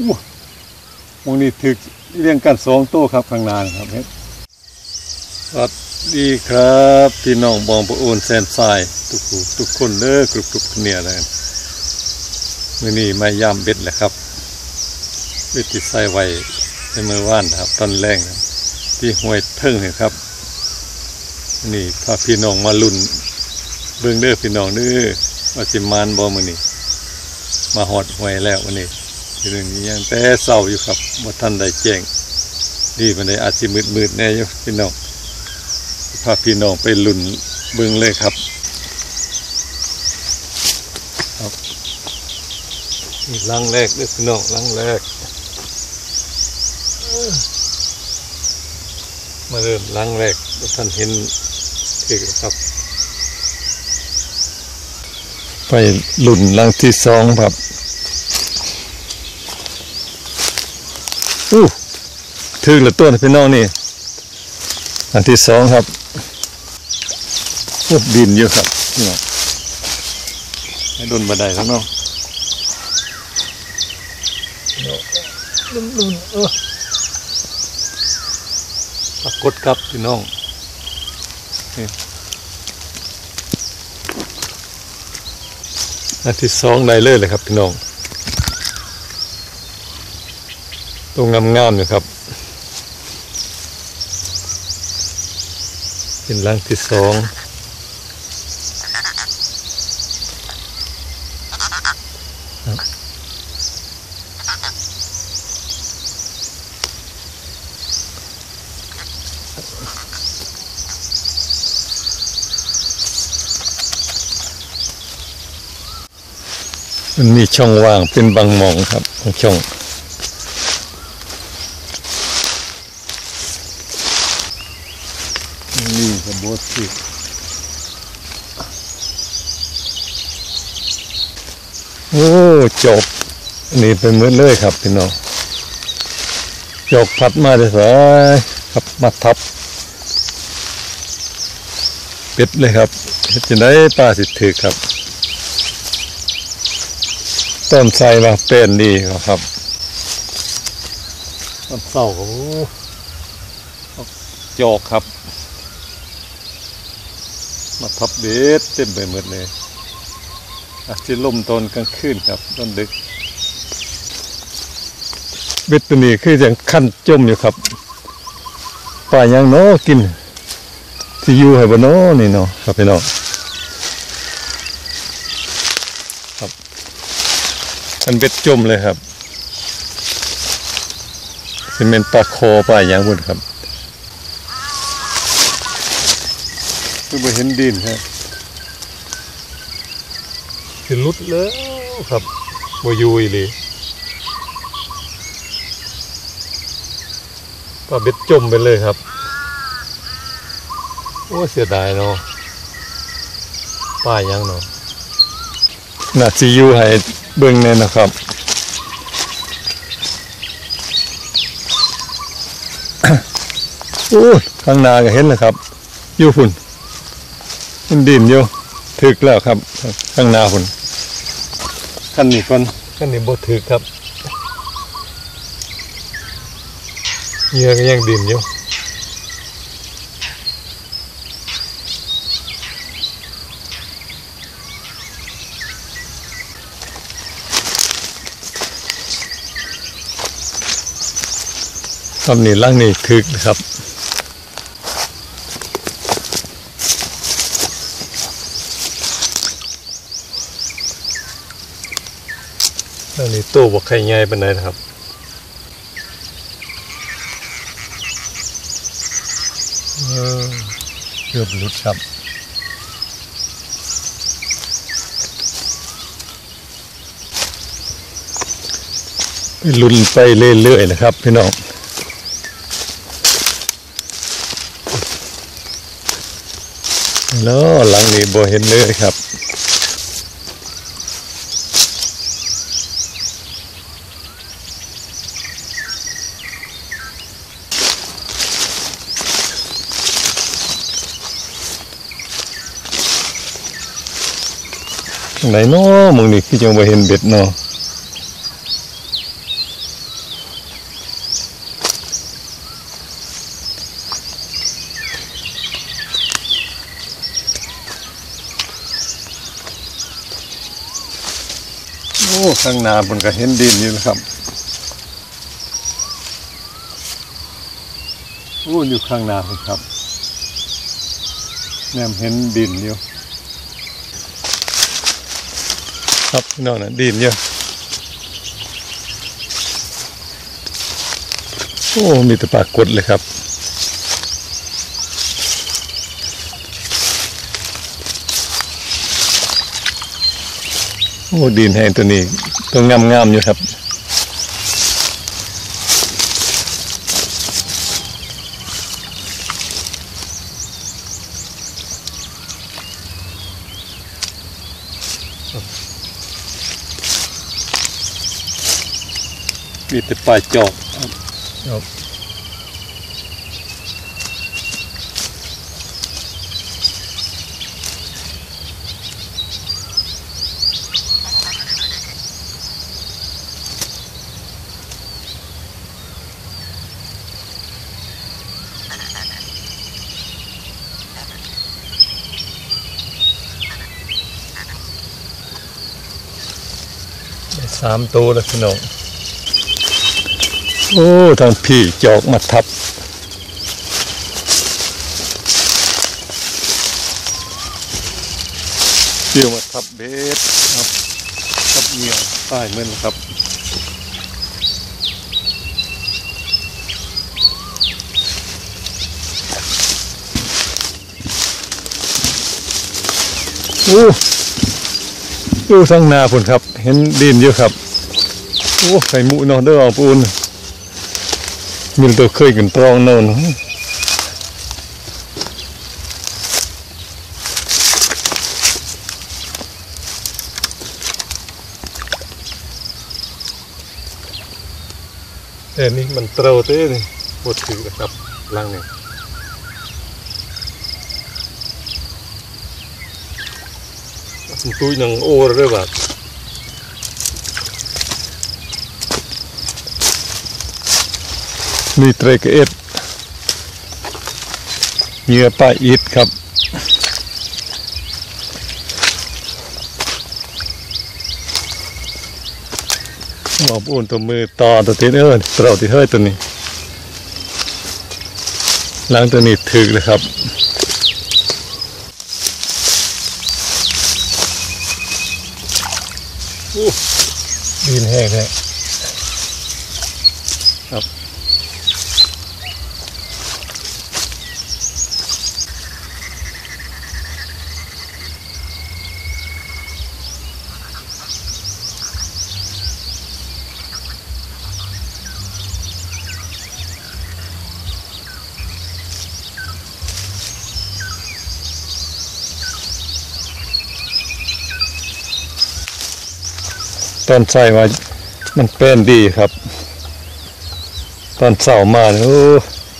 อู้มองนี่ถึกเรียงกันสองโต๊ครับข้างนานครับเฮ็ดสวัสดีครับพี่น้องบองประโอนแซนทรายทุกทุกคนเด้อกรุบกรุบเนี่ยเลยมือนี้มายามเบ็ดแหละครับเบ็ดที่ใส่ไว้ในมือว่านครับตอนแรกที่ห้วยเทิงเนี่ยครับ นี่พาพี่น้องมาลุ่นเบิ่งเด้อพี่น้องเด้อว่าสิมานบ่มื้อนี้มาฮอดหวยแล้ววันนี้ ทีนึงยังแต่เศร้าอยู่ครับบ่ทันได้แจ้งดีมันได้อาจสิมืดๆแน่อยู่พี่น้องพาพี่น้องไปลุ่นเบิ่งเลยครับครับนี่ลังแรกเด้อพี่น้องลังแรกมาเริ่มลังแรกบ่ทันเห็นอีกครับ ไปหลุ่นลังที่สองครับ อู้ถึงแล้วตัวนะพี่น้องนี่ลังที่สองครับพวกดินเยอะครับนี่นะให้ดุนบันไดข้างนอกลุ่นลุ่นเออปรากฏครับพี่น้องอันที่สองได้เลยเลยครับพี่น้อง ตรงงามๆอยู่ครับ เป็นหลังที่สองมันมีช่องว่างเป็นบางมองครับของช่อง นี่กระโบดสิโอ้จบนนี้เป็นเหมือนเลยครับพี่น้องจกพัดมาได้สายครับมาทับ เป็ดเลยครับเฮ็ดจะได้ปลาสิถือครับ ต้นไทรมาเป็นดีครับต้นเศร้าโอ้จกครับ มาทับเบ็ดเต็มไปหมดเลยอาจจะล่มตอนกลางคืนครับตอนดึก เบ็ดตัวนี้คืออย่างขั้นจมอยู่ครับป่ายังเนาะกินที่อยู่ให้บ่เนาะนี่เนาะครับพี่น้องครับมันเบ็ดจมเลยครับซีเมนต์ปลาโคปลาอย่างบุญครับ คือไปเห็นดินฮะคือลุดแล้วครับบอยูอีเลยปลาเบ็ดจมไปเลยครับ โอ้เสียดายเนาะปลายังเนาะน่าจะอยู่ให้เบิ่งแน่นะครับโอ้ยข้างหน้าก็เห็นแล้วครับ อยู่ฝุ่น มันดินอยู่ถึกแล้วครับ ข้างหน้าฝุ่นขั้นนี้ก่อนขั้นนี้บ่ถึกครับเหยื่อก็ยังดินอยู่ตำหนิล่างนี่ถึกนะครับ อันนี้ ตู้บอกใครง่ายเป็นไงนะครับเออเกือบหลุดครับลุนไปเรื่อยๆนะครับ พี่น้องแล้วหลังนี้บ่เห็นเลยครับ ไหนเนาะมึงนี่คือยังไม่เห็นเบ็ดเนาะโอ้ข้างน้ามันก็เห็นดินอยู่นะครับโอ้อยู่ข้างหน้าครับแนมเห็นดินอยู่ ครับพี่นอนะดินเยอะโอ้มีแต่ปากดเลยครับโอ้ดินแห้งตัวนี้ตัวงามงามๆอยู่ครับ มีแต่ปลายจอ โอ้ทางพี่จอกมาทับ เกี่ยวมาทับเบสครับทับเหนียวใต้เมื่อนครับโอ้ดูทางนาพุ่นครับ เห็นดินเยอะครับ โอ้ไข่หมูนาะเด้อเอาปูนน មានទៅឃើញកន្ត្រងនៅនោះតែនេះមិនត្រូវទេនេះពុតគឺកាប់ឡើងនេះសន្ទួយនឹងអូរទេបាទ นี่เตรกเอ็ดเหยื่อปลาอิดครับหมอบอุ่นตัวมือต่อตัวที่เอิญเตราที่เฮ้ยตัวนี้หลังตัวนี้ถึกเลยครับดินแห้งแท้ครับ ตอนใส่มามันเป็นดีครับ ตอนเสามาโอ้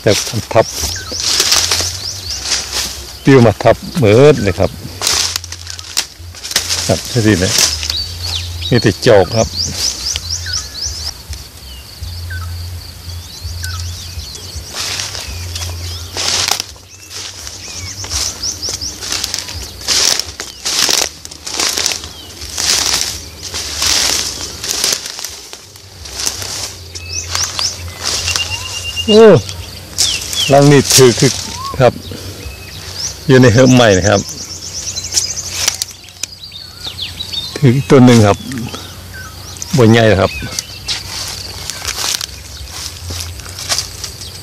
แต่ทับปิวมาทับเหมือนเลยครับครับที่นี่นี่แต่จอกครับ โอ้ลังนี่ถือคือครับ อยู่ในเฮิร์มใหม่นะครับ ถือตัวหนึ่งครับบนใหญ่ครับ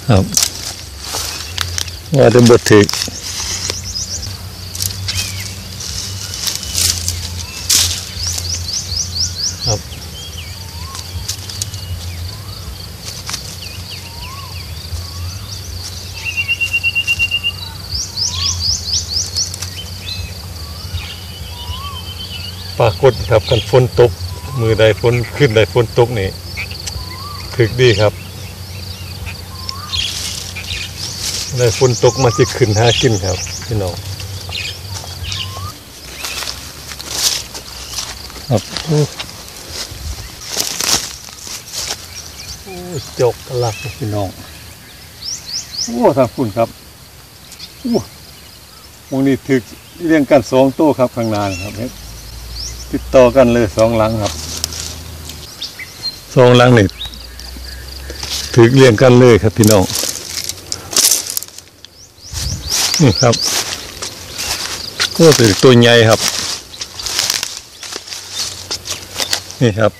ครับ ว่าจะบดถือครับ ปรากฏครับกัน ฝนตก มือใดฝนขึ้นใดฝนตกนี่ถึกดีครับได้ฝนตกมาจะขึ้นหากินครับพี่น้องครับโอ้โอ้จกกระลักพี่น้องโอ้ทางคุณครับโอ้วงนี้ถึกเรียงกันสองโต๊ะครับข้างหน้านครับ ติดต่อกันเลยสองหลังครับสองหลังนี่ถือเรียงกันเลยครับพี่น้องนี่ครับโอ้ถือตัวใหญ่ครับ นี่ครับ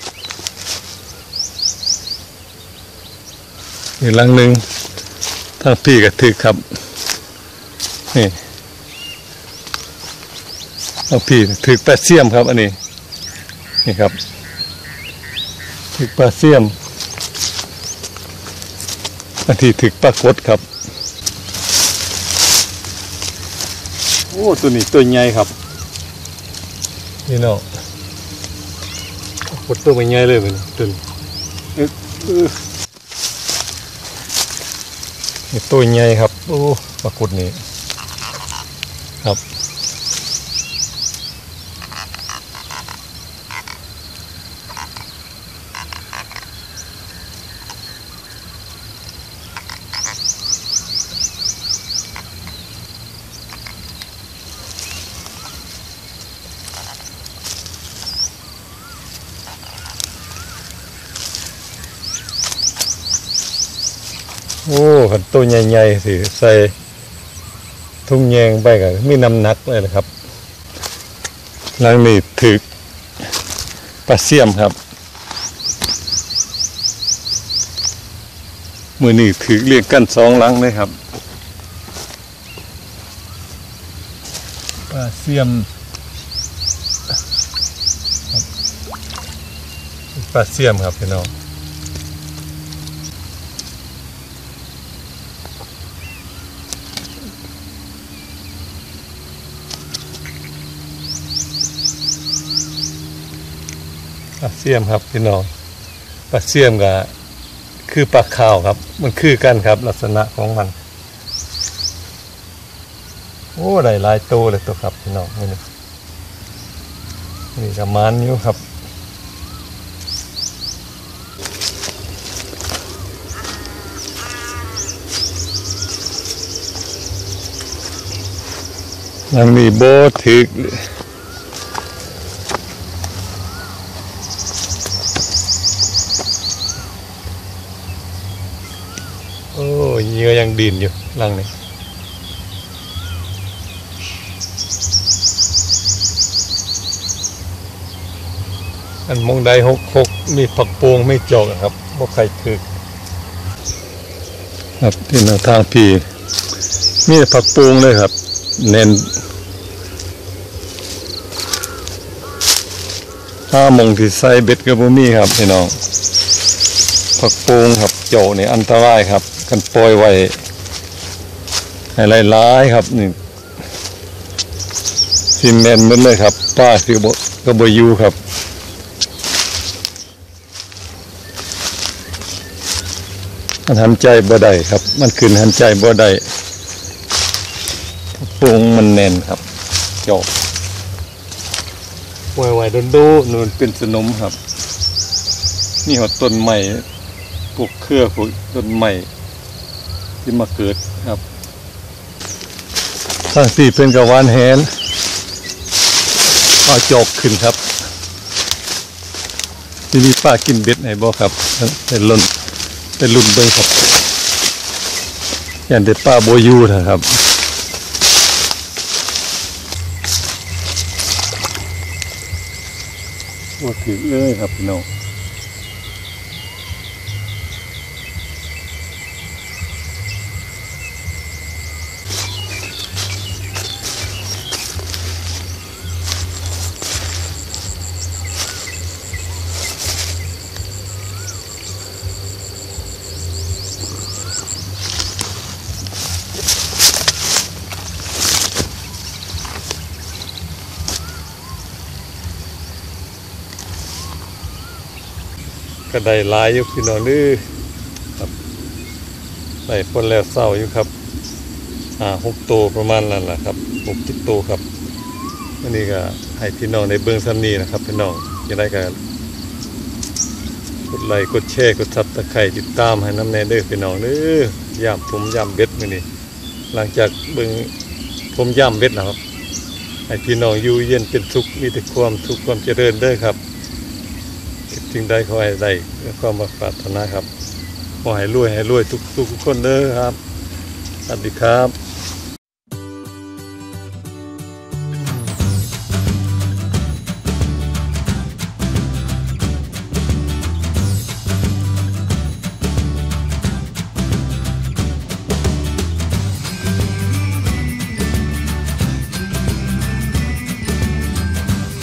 อีกหลังหนึ่งทางพี่ก็ถือครับ นี่ทางพี่ถือแปดเสียมครับ อันนี้ นี่ครับถือปลาเสียมอันที่ถือปลากดครับ โอ้ตัวนี้ตัวใหญ่ครับ นี่เนาะปลดตัวมันใหญ่เลยมันตัวนี่ตัวใหญ่ครับ โอ้ปลากดนี่ครับ อ้ขันตัวใหญ่ๆสิใส่ทุ่งแยงไปกับมีน้ำหนักเลยนะครับหลังนี้ถือปลาเสียมครับมือนี้ถือเรียงกันสองลังเลยครับปลาเสียมปลาเสียมครับพี่น้อง ปลาเสียมครับพี่น้องปลาเสียมกับคือปลาขาวครับ มันคือกันครับ ลักษณะของมัน โอ้ได้หลายตัวเลยตัวครับพี่น้องนี่นี่กับมานนิ้วครับยังมีโบถึก โอ้ ยเหยื่อยังดินอยู่ลังนี้อันมองใดหกหกมีผักโปงไม่จอกครับบ่ใครถึกครับที่แนวทางพี่มีผักโปงเลยครับ เน้นห้ามงที่ใส่เบ็ดกับบ่มีครับพี่น้องผักปูงครับโจนี่อันตรายครับ กันปล่อยไว้ให้หลายๆครับนี่ซีเมนต์มันเลยครับป้าคือบกระบอยูครับมันหันใจบ่ได้ครับ มันขึ้นหันใจบ่ได้ผักโปูงมันแน่นครับจปล่อยไว้โดนๆนู่นเป็นสนมครับ นี่หัวต้นใหม่ปลูกเครือปลูกต้นใหม่ ที่มาเกิดครับทางสี่เป็นกับวานแหนเอาจอกขึ้นครับ ที่นี่ป้ากินเบ็ดไหนบ่ครับเป็นลุ่นเป็นรุ่นเบิ้งครับอย่างเด็ดป้าโบอยูนะครับโอ้ถือเลยครับพี่น้อง ก็ได้ลายอยู่พี่น้องเด้อครับได้คนแล้วเศร้าอยู่ครับอ่าหกตัวประมาณนั้นแหละครับหกจิตตัวครับอันนี้ก็ให้พี่น้องในเบื้องซ้ำนี้นะครับ พี่น้องยังได้ก็กดไลค์กดแชร์กดซับตะไคร่ติดตามให้น้ำแน่เด้อพี่น้องเด้อย่ำผมย่ำเบ็ดมือนี้หลังจากเบิ่งผมย่ำเบ็ดนะครับให้พี่น้องอยู่เย็นเป็นสุขมีแต่ความสุขความเจริญเด้อครับ ติดสิ่งใดขอให้ได้ความปรารถนาครับขอให้รวยให้รวยทุกทุกคนเด้อครับสวัสดีครับ